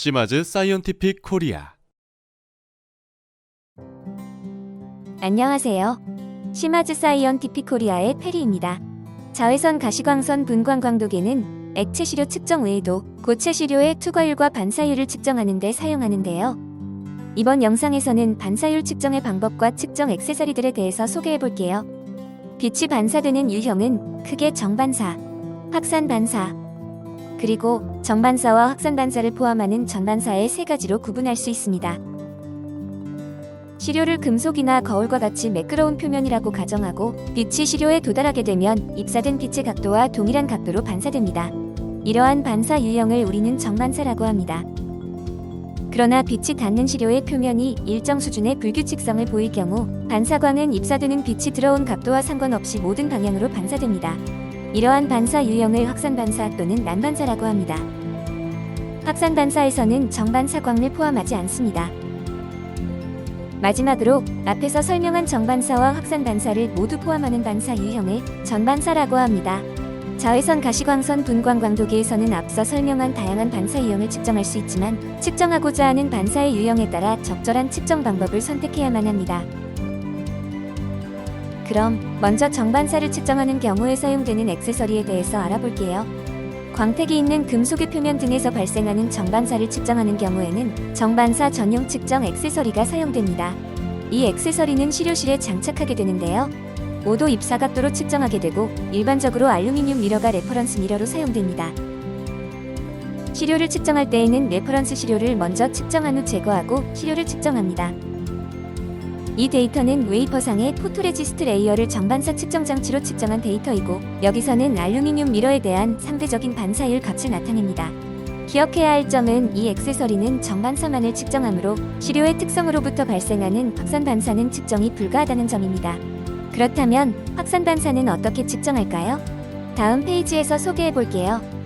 시마즈 사이언티픽 코리아 안녕하세요. 시마즈 사이언티픽 코리아의 페리입니다. 자외선 가시광선 분광 광도계는 액체 시료 측정 외에도 고체 시료의 투과율과 반사율을 측정하는 데 사용하는데요. 이번 영상에서는 반사율 측정의 방법과 측정 액세서리들에 대해서 소개해 볼게요. 빛이 반사되는 유형은 크게 정반사, 확산 반사, 그리고 정반사와 확산 반사를 포함하는 전반사의 세 가지로 구분할 수 있습니다. 시료를 금속이나 거울과 같이 매끄러운 표면이라고 가정하고 빛이 시료에 도달하게 되면 입사된 빛의 각도와 동일한 각도로 반사됩니다. 이러한 반사 유형을 우리는 정반사라고 합니다. 그러나 빛이 닿는 시료의 표면이 일정 수준의 불규칙성을 보일 경우 반사광은 입사되는 빛이 들어온 각도와 상관없이 모든 방향으로 반사됩니다. 이러한 반사 유형을 확산 반사 또는 난반사라고 합니다. 확산 반사에서는 정반사광을 포함하지 않습니다. 마지막으로 앞에서 설명한 정반사와 확산 반사를 모두 포함하는 반사 유형을 전반사라고 합니다. 자외선 가시광선 분광 광도계에서는 앞서 설명한 다양한 반사 유형을 측정할 수 있지만 측정하고자 하는 반사의 유형에 따라 적절한 측정 방법을 선택해야만 합니다. 그럼 먼저 정반사를 측정하는 경우에 사용되는 액세서리에 대해서 알아볼게요. 광택이 있는 금속의 표면 등에서 발생하는 정반사를 측정하는 경우에는 정반사 전용 측정 액세서리가 사용됩니다. 이 액세서리는 시료실에 장착하게 되는데요. 5도 입사각도로 측정하게 되고 일반적으로 알루미늄 미러가 레퍼런스 미러로 사용됩니다. 시료를 측정할 때에는 레퍼런스 시료를 먼저 측정한 후 제거하고 시료를 측정합니다. 이 데이터는 웨이퍼상의 포토레지스트 레이어를 정반사 측정 장치로 측정한 데이터이고 여기서는 알루미늄 미러에 대한 상대적인 반사율 값을 나타냅니다. 기억해야 할 점은 이 액세서리는 정반사만을 측정하므로 시료의 특성으로부터 발생하는 확산 반사는 측정이 불가하다는 점입니다. 그렇다면 확산 반사는 어떻게 측정할까요? 다음 페이지에서 소개해 볼게요.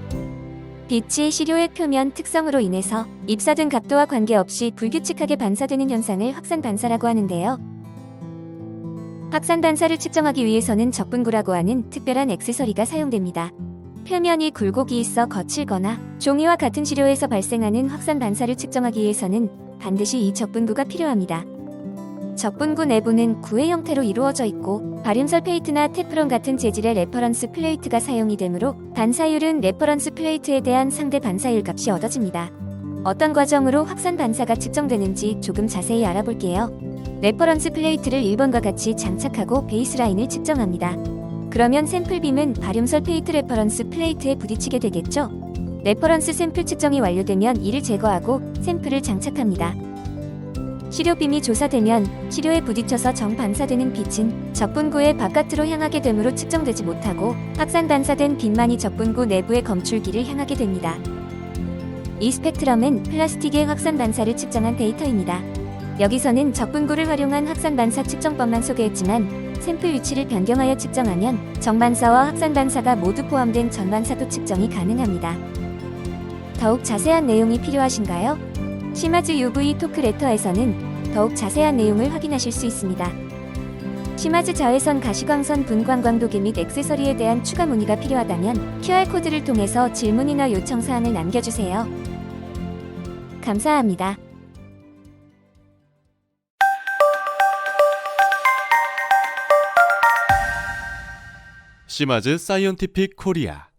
빛이 시료의 표면 특성으로 인해서 입사된 각도와 관계없이 불규칙하게 반사되는 현상을 확산 반사라고 하는데요. 확산 반사를 측정하기 위해서는 적분구라고 하는 특별한 액세서리가 사용됩니다. 표면이 굴곡이 있어 거칠거나 종이와 같은 시료에서 발생하는 확산 반사를 측정하기 위해서는 반드시 이 적분구가 필요합니다. 적분구 내부는 구의 형태로 이루어져 있고 바륨설페이트나 테프론 같은 재질의 레퍼런스 플레이트가 사용이 되므로 반사율은 레퍼런스 플레이트에 대한 상대 반사율 값이 얻어집니다. 어떤 과정으로 확산 반사가 측정되는지 조금 자세히 알아볼게요. 레퍼런스 플레이트를 1번과 같이 장착하고 베이스라인을 측정합니다. 그러면 샘플빔은 바륨설페이트 레퍼런스 플레이트에 부딪히게 되겠죠? 레퍼런스 샘플 측정이 완료되면 이를 제거하고 샘플을 장착합니다. 시료빔이 조사되면 시료에 부딪혀서 정반사되는 빛은 적분구의 바깥으로 향하게 되므로 측정되지 못하고 확산 반사된 빛만이 적분구 내부의 검출기를 향하게 됩니다. 이 스펙트럼은 플라스틱의 확산 반사를 측정한 데이터입니다. 여기서는 적분구를 활용한 확산 반사 측정법만 소개했지만 샘플 위치를 변경하여 측정하면 정반사와 확산 반사가 모두 포함된 전반사도 측정이 가능합니다. 더욱 자세한 내용이 필요하신가요? 시마즈 UV 토크 레터에서는 더욱 자세한 내용을 확인하실 수 있습니다. 시마즈 자외선 가시광선 분광 광도계 및 액세서리에 대한 추가 문의가 필요하다면 QR코드를 통해서 질문이나 요청 사항을 남겨주세요. 감사합니다. 시마즈 사이언티픽 코리아